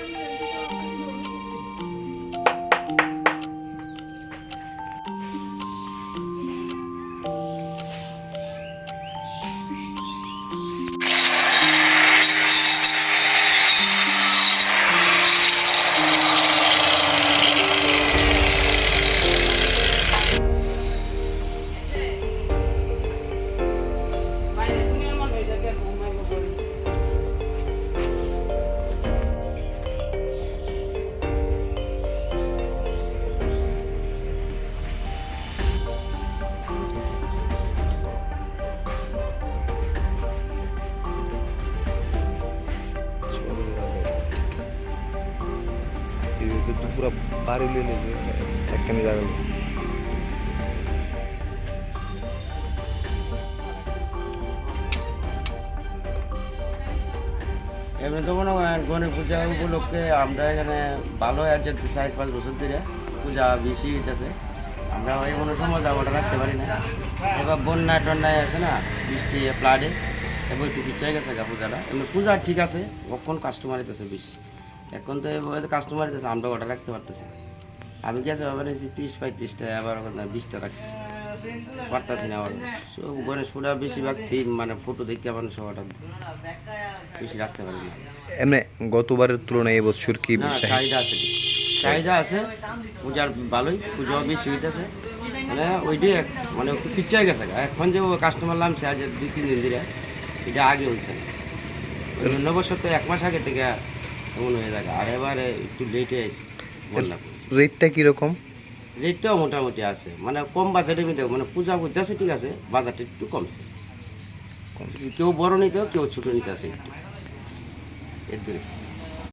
Thank you. যে বাড়ি যে একখানে যাবে। এমনি তো মনে হয় গণেশ পূজা উপলক্ষে আমরা এখানে ভালো এক চার পাঁচ বছর ধরে পূজা বেশি হইতেছে। আমরা ওই কোনো সময় জামাটা রাখতে পারি না। এবার বন্যা টন্যায় আছে না, বৃষ্টি ফ্লাডে এবার একটু পিছিয়ে গেছে গা পূজাটা। এমনি পূজা ঠিক আছে, কখন কাস্টমার হইতেছে বেশি। এখন তো কাস্টমার হইতেছে আমরা অর্ডার রাখতে পারতেছি। আমি গেছে আবার তিরিশ পঁয়ত্রিশটা আবার ওখানে বিশটা রাখছি। পারতাছি না আবার। সব গণেশ পূজা বেশিরভাগ থিম মানে ফটো দেখে সব অর্ডার বেশি রাখতে পারি না। এমনি গতবারের তুলনায় এবছর কি চাহিদা আছে। চাহিদা আছে পূজার ভালোই পুজো বেশি হইতেছে। মানে ওইটাই এক- মানে পিছিয়ে গেছে। এখন যে কাস্টমার নামছে আজ দুই তিন দিন ধরে এটা আগে হয়েছে তো এক মাস আগে থেকে এমন হয়ে থাকে। আর এবারে একটু লেটে আছে বন্যা রেটটা কীরকম? রেটটাও মোটামুটি আছে। মানে কম বাজেটের মধ্যে মানে পূজা করতেছে ঠিক আছে বাজারটা একটু কমছে। কেউ বড় নিতে কেউ ছোটো নিতে আছে একটু। এর দূরে।